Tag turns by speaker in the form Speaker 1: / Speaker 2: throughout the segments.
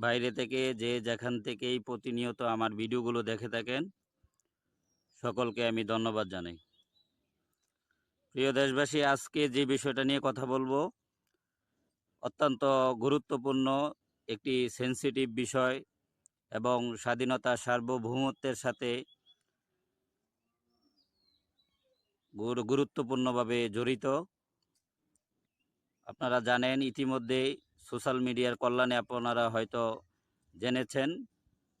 Speaker 1: বাইরে থেকে যে যেখান থেকেই প্রতিনিয়ত আমার ভিডিওগুলো দেখে থাকেন, সকলকে আমি ধন্যবাদ জানাই। প্রিয় দেশবাসী, আজকে যে বিষয়টা নিয়ে কথা বলব, অত্যন্ত গুরুত্বপূর্ণ একটি সেন্সিটিভ বিষয় এবং স্বাধীনতা সার্বভৌমত্বের সাথে গুরু- গুরুত্বপূর্ণভাবে জড়িত। আপনারা জানেন ইতিমধ্যে সোশ্যাল মিডিয়ার কল্যাণে আপনারা হয়তো জেনেছেন।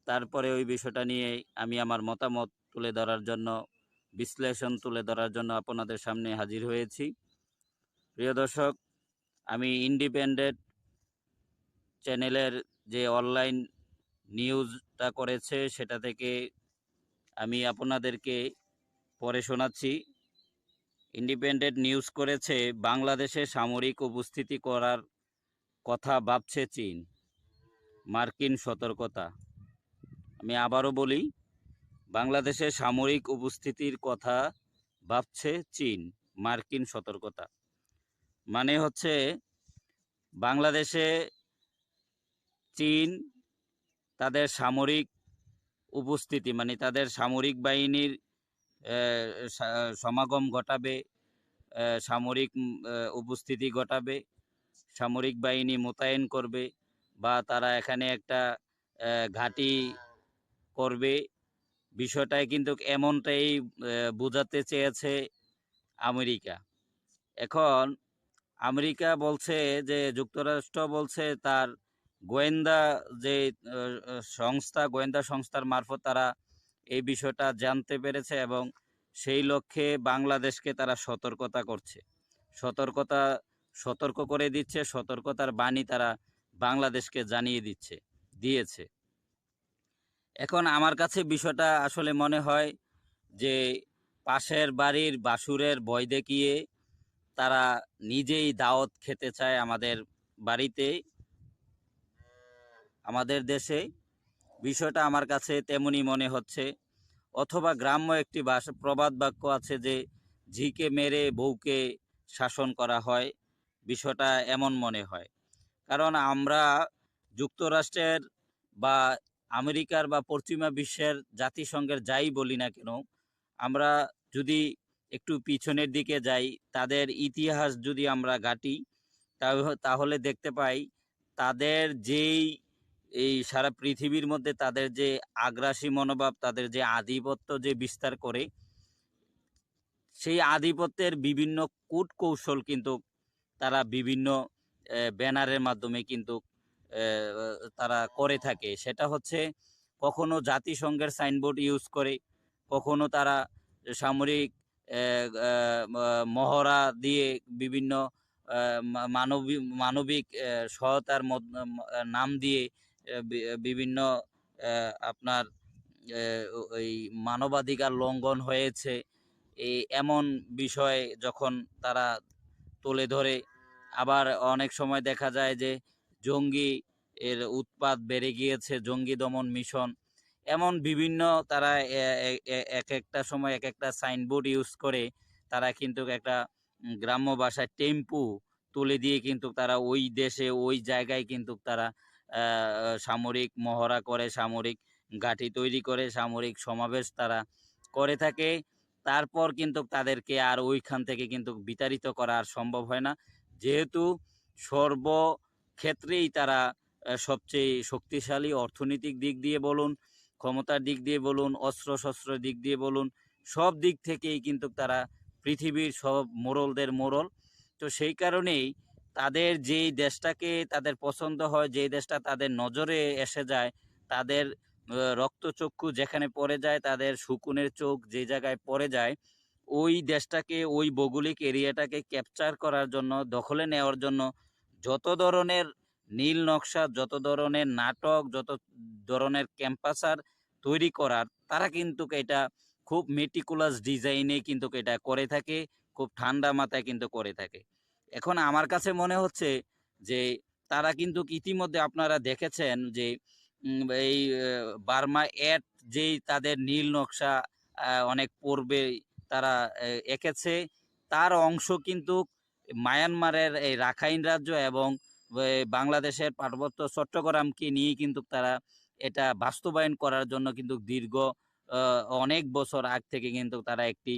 Speaker 1: তারপরে ওই বিষয়টা নিয়ে আমি আমার মতামত তুলে ধরার জন্য, বিশ্লেষণ তুলে ধরার জন্য আপনাদের সামনে হাজির হয়েছি। প্রিয় দর্শক, আমি ইন্ডিপেন্ডেন্ট চ্যানেলের যে অনলাইন নিউজটা করেছে, সেটা থেকে আমি আপনাদেরকে পরে শোনাচ্ছি। ইন্ডিপেন্ডেন্ট নিউজ করেছে, বাংলাদেশে সামরিক উপস্থিতি করার কথা ভাবছে চীন। মার্কিন সতর্কতা। আমি আবারও বলি, বাংলাদেশে সামরিক উপস্থিতির কথা ভাবছে চীন, মার্কিন সতর্কতা। মানে হচ্ছে, বাংলাদেশে চীন তাদের সামরিক উপস্থিতি মানে তাদের সামরিক বাহিনীর সমাগম ঘটাবে সামরিক উপস্থিতি ঘটাবে। সামরিক বাহিনী মোতায়েন করবে বা তারা এখানে একটা ঘাঁটি করবে। বিষয়টাই কিন্তু এমনটাই বোঝাতে চেয়েছে আমেরিকা। এখন আমেরিকা বলছে যে, যুক্তরাষ্ট্র বলছে তার গোয়েন্দা যে সংস্থা, গোয়েন্দা সংস্থার মারফত তারা এই বিষয়টা জানতে পেরেছে এবং সেই লক্ষ্যে বাংলাদেশকে তারা সতর্কতা করছে। সতর্কতা সতর্ক করে দিচ্ছে, সতর্কতার বাণী তারা বাংলাদেশকে জানিয়ে দিচ্ছে, দিয়েছে। এখন আমার কাছে বিষয়টা আসলে মনে হয় যে পাশের বাড়ির বাসুরের ভয় দেখিয়ে তারা নিজেই দাওয়াত খেতে চায় আমাদের বাড়িতে, আমাদের দেশে। বিষয়টা আমার কাছে তেমনই মনে হচ্ছে। অথবা গ্রাম্য একটি প্রবাদ বাক্য আছে যে, ঝিকে মেরে বউকে শাসন করা হয়। বিষয়টা এমন মনে হয়। কারণ আমরা যুক্তরাষ্ট্রের বা আমেরিকার বা পশ্চিমা বিশ্বের জাতিসংঘের যাই বলি না কেন, আমরা যদি একটু পিছনের দিকে যাই, তাদের ইতিহাস যদি আমরা ঘাটি তাহ- তাহলে দেখতে পাই তাদের যেই এই সারা পৃথিবীর মধ্যে তাদের যে আগ্রাসী মনোভাব, তাদের যে আধিপত্য যে বিস্তার করে, সেই আধিপত্যের বিভিন্ন কূট কৌশল কিন্তু তারা বিভিন্ন ব্যানারের মাধ্যমে কিন্তু তারা করে থাকে। সেটা হচ্ছে কখনো জাতিসংঘের সাইনবোর্ড ইউজ করে, কখনো তারা সামরিক মহড়া দিয়ে বিভিন্ন মানবিক মানবিক সহায়তার নাম দিয়ে বিভিন্ন আপনার ওই মানবাধিকার লঙ্ঘন হয়েছে। এই এমন বিষয়ে যখন তারা তুলে ধরে। আবার অনেক সময় দেখা যায় যে জঙ্গি এর উৎপাত বেড়ে গিয়েছে, জঙ্গি দমন মিশন। এমন বিভিন্ন তারা এক একটা সময় এক একটা সাইনবোর্ড ইউজ করে তারা কিন্তু একটা গ্রাম্য ভাষায় টেম্পু তুলে দিয়ে কিন্তু তারা ওই দেশে, ওই জায়গায় কিন্তু তারা সামরিক মহড়া করে, সামরিক ঘাঁটি তৈরি করে, সামরিক সমাবেশ তারা করে থাকে। তারপর কিন্তু তাদেরকে আর ওইখান থেকে কিন্তু বিতাড়িত করা আর সম্ভব হয় না। যেহেতু সর্বক্ষেত্রেই তারা সবচেয়ে শক্তিশালী অর্থনৈতিক দিক দিয়ে বলুন, ক্ষমতার দিক দিয়ে বলুন অস্ত্র শস্ত্র দিক দিয়ে বলুন, সব দিক থেকেই কিন্তু তারা পৃথিবীর সব মোড়লদের মোড়ল। তো সেই কারণেই তাদের যেই দেশটাকে তাদের পছন্দ হয়, যেই দেশটা তাদের নজরে এসে যায়, তাদের রক্তচক্ষু যেখানে পড়ে যায়, তাদের শুকুনের চোখ যে জায়গায় পড়ে যায়, ওই দেশটাকে, ওই ভৌগোলিক এরিয়াটাকে ক্যাপচার করার জন্য, দখলে নেওয়ার জন্য যত ধরনের নীল নকশা, যত ধরনের নাটক, যত ধরনের ক্যাম্পাসার তৈরি করার, তারা কিন্তু এটা খুব মেটিকুলাস ডিজাইনে কিন্তু এটা করে থাকে, খুব ঠান্ডা মাথায় কিন্তু করে থাকে। এখন আমার কাছে মনে হচ্ছে যে তারা কিন্তু ইতিমধ্যে আপনারা দেখেছেন যে এই বার্মা অ্যাট যেই তাদের নীল নকশা অনেক পূর্বে তারা এঁকেছে, তার অংশ কিন্তু মায়ানমারের এই রাখাইন রাজ্য এবং বাংলাদেশের পার্বত্য চট্টগ্রামকে নিয়ে কিন্তু তারা এটা বাস্তবায়ন করার জন্য কিন্তু দীর্ঘ অনেক বছর আগ থেকে কিন্তু তারা একটি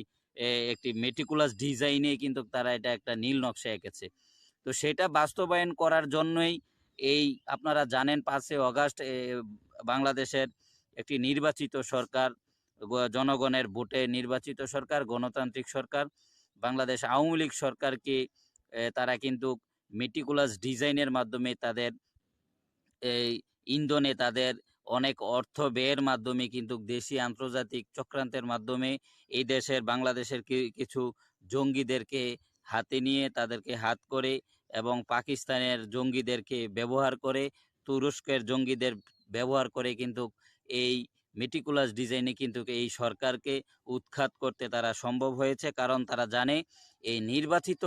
Speaker 1: একটি মেটিকুলাস ডিজাইনে কিন্তু তারা এটা একটা নীল নকশা এঁকেছে। তো সেটা বাস্তবায়ন করার জন্যই এই আপনারা জানেন পাঁচই অগাস্ট বাংলাদেশের একটি নির্বাচিত সরকার জনগণের ভোটে নির্বাচিত সরকার, গণতান্ত্রিক সরকার। বাংলাদেশ আওয়ামী লীগ সরকারকে তারা কিন্তু মেটিকুলাস ডিজাইনের মাধ্যমে তাদের, এই ইন্ধনে তাদের অনেক অর্থ ব্যয়ের মাধ্যমে কিন্তু দেশি আন্তর্জাতিক চক্রান্তের মাধ্যমে এই দেশের, বাংলাদেশের কিছু জঙ্গিদেরকে হাতে নিয়ে তাদেরকে হাত করে এবং পাকিস্তানের জঙ্গিদেরকে ব্যবহার করে, তুরস্কের জঙ্গিদের ব্যবহার করে কিন্তু এই মেটিকুলাস ডিজাইনে কিন্তু এই সরকারকে উৎখাত করতে তারা সম্ভব হয়েছে। কারণ তারা জানে, এই নির্বাচিত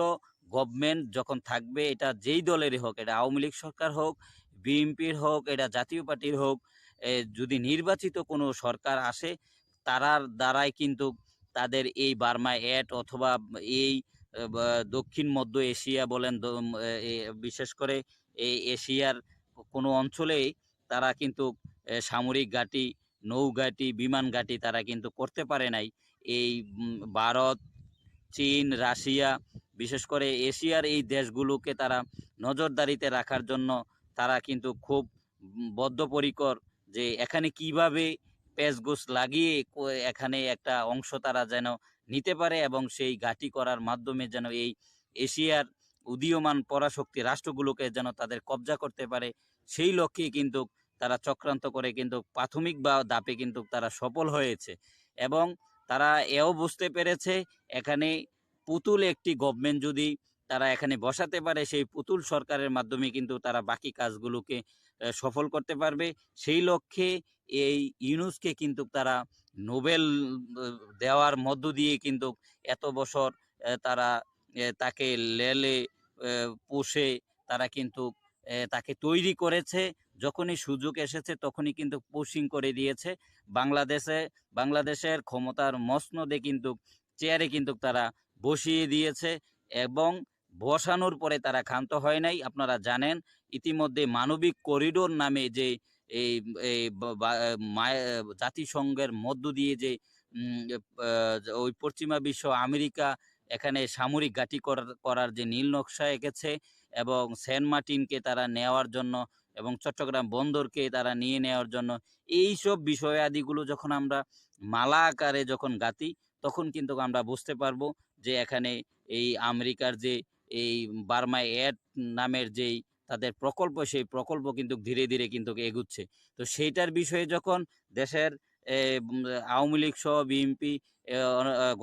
Speaker 1: গভর্নমেন্ট যখন থাকবে, এটা যেই দলেরই হোক, এটা আওয়ামী লীগ সরকার হোক, বিএনপির হোক, এটা জাতীয় পার্টির হোক যদি নির্বাচিত কোনো সরকার আসে, তারার দ্বারাই কিন্তু তাদের এই বার্মা অ্যাড অথবা এই দক্ষিণ মধ্য এশিয়া বলেন বিশেষ করে এই এশিয়ার কোনো অঞ্চলেই তারা কিন্তু সামরিক ঘাঁটি, নৌঘাঁটি, বিমান ঘাঁটি তারা কিন্তু করতে পারে নাই। এই ভারত, চীন, রাশিয়া, বিশেষ করে এশিয়ার এই দেশগুলোকে তারা নজরদারিতে রাখার জন্য তারা কিন্তু খুব বদ্ধপরিকর যে এখানে কীভাবে পেঁচগোছ লাগিয়ে এখানে একটা অংশ তারা যেন নিতে পারে এবং সেই ঘাঁটি করার মাধ্যমে যেন এই এশিয়ার উদীয়মান পরাশক্তি রাষ্ট্রগুলোকে যেন তাদের কবজা করতে পারে, সেই লক্ষ্যে কিন্তু তারা চক্রান্ত করে কিন্তু প্রাথমিক বা দাপে কিন্তু তারা সফল হয়েছে। এবং তারা এও বুঝতে পেরেছে, এখানে পুতুল একটি গভর্নমেন্ট যদি তারা এখানে বসাতে পারে, সেই পুতুল সরকারের মাধ্যমে কিন্তু তারা বাকি কাজগুলোকে সফল করতে পারবে। সেই লক্ষ্যে এই ইউনুসকে কিন্তু তারা নোবেল দেওয়ার মধ্য দিয়ে কিন্তু এত বছর তারা তাকে লেলে পুষে, তারা কিন্তু তাকে তৈরি করেছে। যখনই সুযোগ এসেছে তখনই কিন্তু পুশিং করে দিয়েছে। বাংলাদেশে, বাংলাদেশের ক্ষমতার মসনদে কিন্তু, চেয়ারে কিন্তু তারা বসিয়ে দিয়েছে এবং বসানোর পরে তারা ক্ষান্ত হয় নাই। আপনারা জানেন, ইতিমধ্যে মানবিক করিডোর নামে যে এই এই জাতিসংঘের মধ্য দিয়ে যে ওই পশ্চিমা বিশ্ব আমেরিকা এখানে সামরিক ঘাঁটি করার যে নীল নকশা এঁকেছে এবং সেন্ট মার্টিনকে তারা নেওয়ার জন্য এবং চট্টগ্রাম বন্দরকে তারা নিয়ে নেওয়ার জন্য, এই সব বিষয়াদিগুলো যখন আমরা মালা আকারে যখন গাতি তখন কিন্তু আমরা বুঝতে পারব যে এখানে এই আমেরিকার যে এই বার্মা এড নামের যেই তাদের প্রকল্প, সেই প্রকল্প কিন্তু ধীরে ধীরে কিন্তু এগুচ্ছে। তো সেইটার বিষয়ে যখন দেশের আওয়ামী লীগ সহ বিএনপি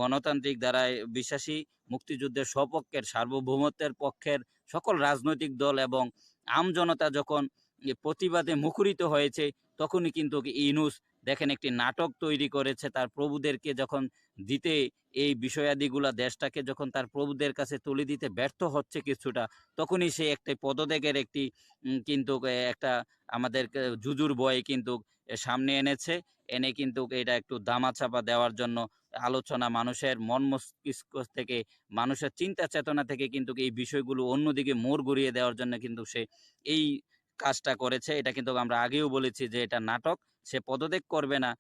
Speaker 1: গণতান্ত্রিক দ্বারা বিশ্বাসী মুক্তিযুদ্ধের স্বপক্ষের সার্বভৌমত্বের পক্ষের সকল রাজনৈতিক দল এবং আমজনতা যখন প্রতিবাদে মুখরিত হয়েছে, তখনই কিন্তু ইনুস দেখেন একটি নাটক তৈরি করেছে তার প্রভুদেরকে যখন দিতে এই বিষয়াদিগুলা দেশটাকে যখন তার প্রভুদের কাছে তুলে দিতে ব্যর্থ হচ্ছে কিছুটা, তখনই সে একটি পদত্যাগের একটি কিন্তু একটা আমাদের জুজুর বয় কিন্তু সামনে এনেছে। এনে কিন্তু এটা একটু দামাচাপা দেওয়ার জন্য আলোচনা মানুষের মন মস্তিষ্ক থেকে, মানুষের চিন্তা চেতনা থেকে কিন্তু এই বিষয়গুলো অন্যদিকে মোড় ঘুরিয়ে দেওয়ার জন্য কিন্তু সে এই কাজটা করেছে। এটা কিন্তু আমরা আগেও বলেছি যে এটা নাটক, সে পদত্যাগ করবে না,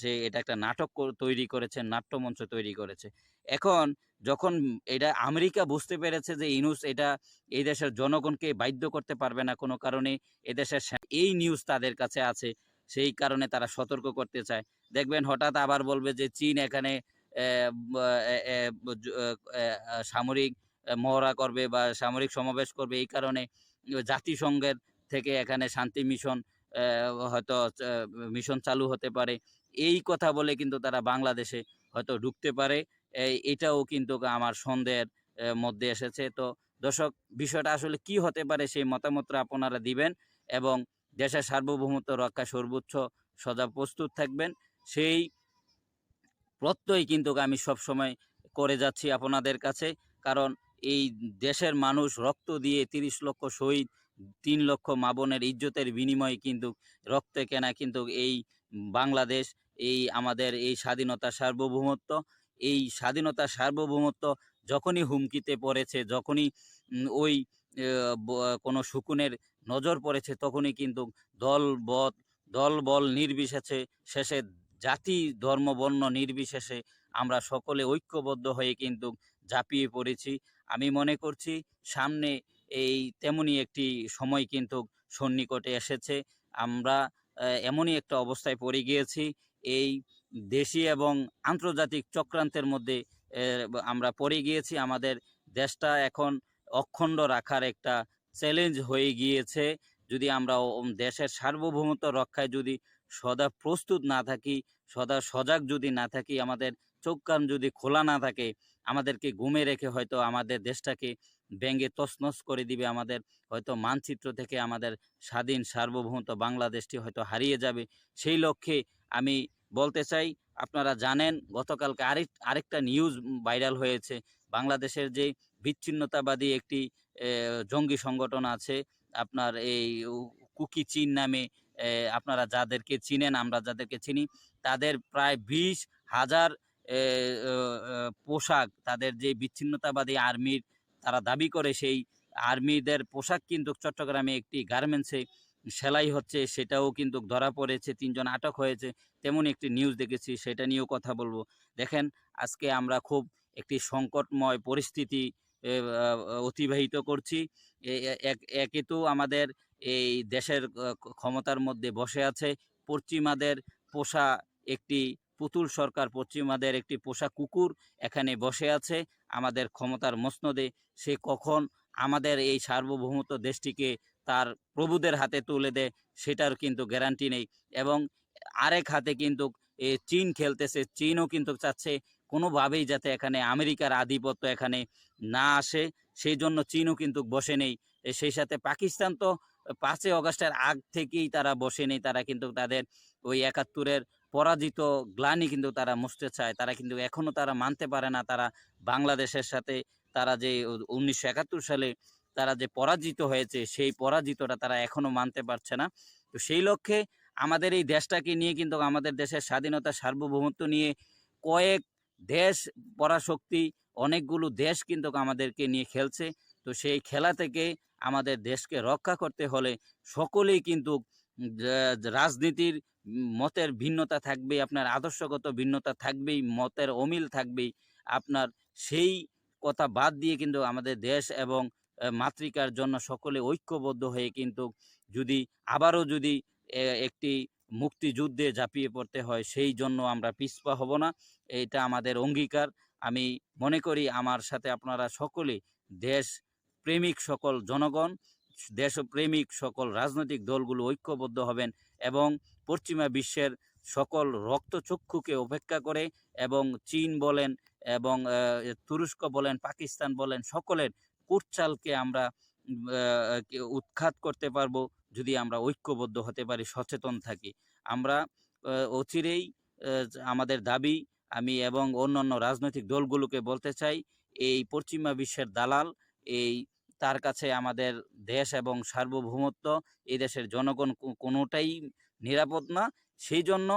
Speaker 1: সে এটা একটা নাটক তৈরি করেছে, নাট্যমঞ্চ তৈরি করেছে। এখন যখন এটা আমেরিকা বুঝতে পেরেছে যে ইনুস এটা এই দেশের জনগণকে বাধ্য করতে পারবে না কোনো কারণে এদেশের এই নিউজ তাদের কাছে আছে, সেই কারণে তারা সতর্ক করতে চায়। দেখবেন হঠাৎ আবার বলবে যে চীন এখানে সামরিক মহড়া করবে বা সামরিক সমাবেশ করবে এই কারণে, জাতিসংঘের থেকে এখানে শান্তি মিশন হয়তো মিশন চালু হতে পারে। এই কথা বলে কিন্তু তারা বাংলাদেশে হয়তো ঢুকতে পারে। এটাও কিন্তু আমার সন্দেহের মধ্যে এসেছে। তো দর্শক, বিষয়টা আসলে কি হতে পারে সেই মতামতটা আপনারা দিবেন এবং দেশের সার্বভৌমত্ব রক্ষা সর্বোচ্চ সদা প্রস্তুত থাকবেন, সেই প্রত্যয় কিন্তু আমি সবসময় করে যাচ্ছি আপনাদের কাছে। কারণ এই দেশের মানুষ রক্ত দিয়ে তিরিশ লক্ষ শহীদ, তিন লক্ষ মাবনের ইজ্জতের বিনিময়ে কিন্তু রক্তে কেনা কিন্তু এই বাংলাদেশ, এই আমাদের এই স্বাধীনতা সার্বভৌমত্ব। এই স্বাধীনতা সার্বভৌমত্ব যখনই হুমকিতে পড়েছে, যখনই ওই কোনো শকুনের নজর পড়েছে, তখনই কিন্তু দল বদ, দল বল নির্বিশেষে, শেষে জাতি, ধর্ম, বর্ণ নির্বিশেষে আমরা সকলে ঐক্যবদ্ধ হয়ে কিন্তু ঝাঁপিয়ে পড়েছি। আমি মনে করছি সামনে এই তেমনই একটি সময় কিন্তু সন্নিকটে এসেছে। আমরা এমনই একটা অবস্থায় পড়ে গিয়েছি। এই দেশি এবং আন্তর্জাতিক চক্রান্তের মধ্যে আমরা পড়ে গিয়েছি। আমাদের দেশটা এখন অখণ্ড রাখার একটা চ্যালেঞ্জ হয়ে গিয়েছে। যদি আমরা দেশের সার্বভৌমত্ব রক্ষায় যদি সদা প্রস্তুত না থাকি, সদা সজাগ যদি না থাকি, আমাদের চোখ কান যদি খোলা না থাকে আমাদেরকে ঘুমে রেখে হয়তো আমাদের দেশটাকে ব্যঙ্গে তছনছ করে দিবে। আমাদের হয়তো মানচিত্র থেকে আমাদের স্বাধীন, সার্বভৌমত্ব বাংলাদেশটি হয়তো হারিয়ে যাবে। সেই লক্ষ্যে আমি বলতে চাই, আপনারা জানেন গতকালকে আরেক, আরেকটা নিউজ ভাইরাল হয়েছে। বাংলাদেশের যে বিচ্ছিন্নতাবাদী একটি জঙ্গি সংগঠন আছে, আপনার এই কুকি চীন নামে আপনারা যাদেরকে চিনেন, আমরা যাদেরকে চিনি, তাদের প্রায় বিশ হাজার পোশাক, তাদের যে বিচ্ছিন্নতাবাদী আর্মির তারা দাবি করে, সেই আর্মিদের পোশাক কিন্তু চট্টগ্রামে একটি গার্মেন্টসে সেলাই হচ্ছে, সেটাও কিন্তু ধরা পড়েছে, তিনজন আটক হয়েছে, তেমন একটি নিউজ দেখেছি, সেটা নিয়েও কথা বলব। দেখেন, আজকে আমরা খুব একটি সংকটময় পরিস্থিতি অতিবাহিত করছি। একে তো আমাদের এই দেশের ক্ষমতার মধ্যে বসে আছে, পশ্চিমাদের পোষা একটি পুতুল সরকার পশ্চিমাদের একটি পোষা কুকুর এখানে বসে আছে আমাদের ক্ষমতার মসনদে। সে কখন আমাদের এই সার্বভৌমত্ব দেশটিকে তার প্রভুদের হাতে তুলে দেয় সেটার কিন্তু গ্যারান্টি নেই এবং আরেক হাতে কিন্তু এ চীন খেলতেছে, চীনও কিন্তু চাচ্ছে কোনোভাবেই যাতে এখানে আমেরিকার আধিপত্য এখানে না আসে। সেই জন্য চীনও কিন্তু বসে নেই। সেই সাথে পাকিস্তান তো পাঁচই অগস্টের আগ থেকেই তারা বসে নেই তারা কিন্তু তাদের ওই একাত্তরের পরাজিত গ্লানি কিন্তু তারা মুছতে চায়। তারা কিন্তু এখনও তারা মানতে পারে না, তারা বাংলাদেশের সাথে তারা যে উনিশশো একাত্তর সালে তারা যে পরাজিত হয়েছে, সেই পরাজিতটা তারা এখনও মানতে পারছে না। তো সেই লক্ষ্যে আমাদের এই দেশটাকে নিয়ে কিন্তু আমাদের দেশের স্বাধীনতা সার্বভৌমত্ব নিয়ে কয়েক দেশ পরাশক্তি, অনেকগুলো দেশ কিন্তু আমাদেরকে নিয়ে খেলছে। তো সেই খেলা থেকে আমাদের দেশকে রক্ষা করতে হলে সকলেই কিন্তু রাজনীতির মতের ভিন্নতা থাকবেই, আপনার আদর্শগত ভিন্নতা থাকবেই, মতের অমিল থাকবেই। আপনার সেই কথা বাদ দিয়ে কিন্তু আমাদের দেশ এবং মাতৃকার জন্য সকলে ঐক্যবদ্ধ হয়ে কিন্তু যদি, আবারও যদি একটি মুক্তিযুদ্ধে ঝাঁপিয়ে পড়তে হয়, সেই জন্য আমরা পিছপা হব না। এটা আমাদের অঙ্গীকার। আমি মনে করি আমার সাথে আপনারা সকলে দেশ প্রেমিক সকল জনগণ, দেশপ্রেমিক সকল রাজনৈতিক দলগুলো ঐক্যবদ্ধ হবেন এবং পশ্চিমা বিশ্বের সকল রক্তচক্ষুকে উপেক্ষা করে এবং চীন বলেন এবং তুরস্ক বলেন, পাকিস্তান বলেন, সকলের কুটচালকে আমরা উৎখাত করতে পারব যদি আমরা ঐক্যবদ্ধ হতে পারি, সচেতন থাকি। আমরা অচিরেই আমাদের দাবি আমি এবং অন্যান্য রাজনৈতিক দলগুলোকে বলতে চাই, এই পশ্চিমা বিশ্বের দালাল এই তার কাছে আমাদের দেশ এবং সার্বভৌমত্ব এই দেশের জনগণ কোনোটাই নিরাপদ না। সেই জন্য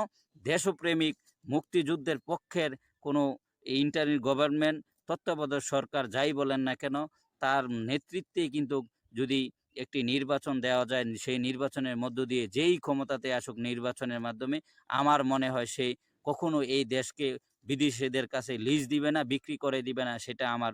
Speaker 1: দেশপ্রেমিক মুক্তিযুদ্ধের পক্ষের কোনো ইন্টারিম গভর্নমেন্ট, তত্ত্বাবধায়ক সরকার যাই বলেন না কেন, তার নেতৃত্বে কিন্তু যদি একটি নির্বাচন দেওয়া যায়, সেই নির্বাচনের মধ্য দিয়ে যেই ক্ষমতাতে আসুক নির্বাচনের মাধ্যমে, আমার মনে হয় সে কখনো এই দেশকে বিদেশিদের কাছে লিজ দিবে না, বিক্রি করে দিবে না, সেটা আমার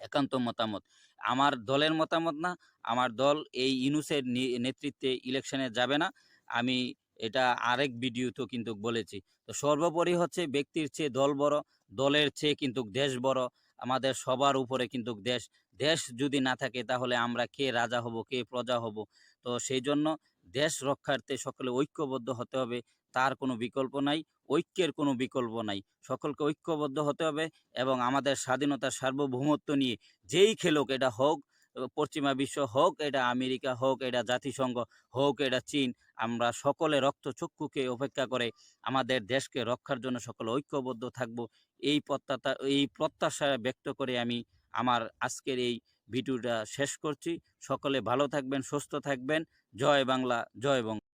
Speaker 1: একান্ত মতামত। আমার দলের মতামত না, আমার দল এই ইনুসের নেতৃত্বে ইলেকশনে যাবে না। আমি এটা আরেক ভিডিওতেও কিন্তু বলেছি। তো সর্বোপরি হচ্ছে ব্যক্তির চেয়ে দল বড়, দলের চেয়ে কিন্তু দেশ বড়, আমাদের সবার উপরে কিন্তু দেশ দেশ যদি না থাকে তাহলে আমরা কে রাজা হব, কে প্রজা হব? তো সেই জন্য দেশ রক্ষার্থে সকলে ঐক্যবদ্ধ হতে হবে। তার কোনো বিকল্প নাই, ঐক্যের কোনো বিকল্প নাই। সকলকে ঐক্যবদ্ধ হতে হবে এবং আমাদের স্বাধীনতার সার্বভৌমত্ব নিয়ে যেই খেলুক এটা হোক, পশ্চিমা বিশ্ব হোক, এটা আমেরিকা হোক, এটা জাতিসংঘ হোক, এটা চীন, আমরা সকলে রক্তচক্ষুকে উপেক্ষা করে আমাদের দেশকে রক্ষার জন্য সকলে ঐক্যবদ্ধ থাকব। এই প্রত্যাশা এই প্রত্যাশা ব্যক্ত করে আমি আমার আজকের এই ভিডিওটা শেষ করছি। সকলে ভালো থাকবেন, সুস্থ থাকবেন। জয় বাংলা, জয় বঙ্গ।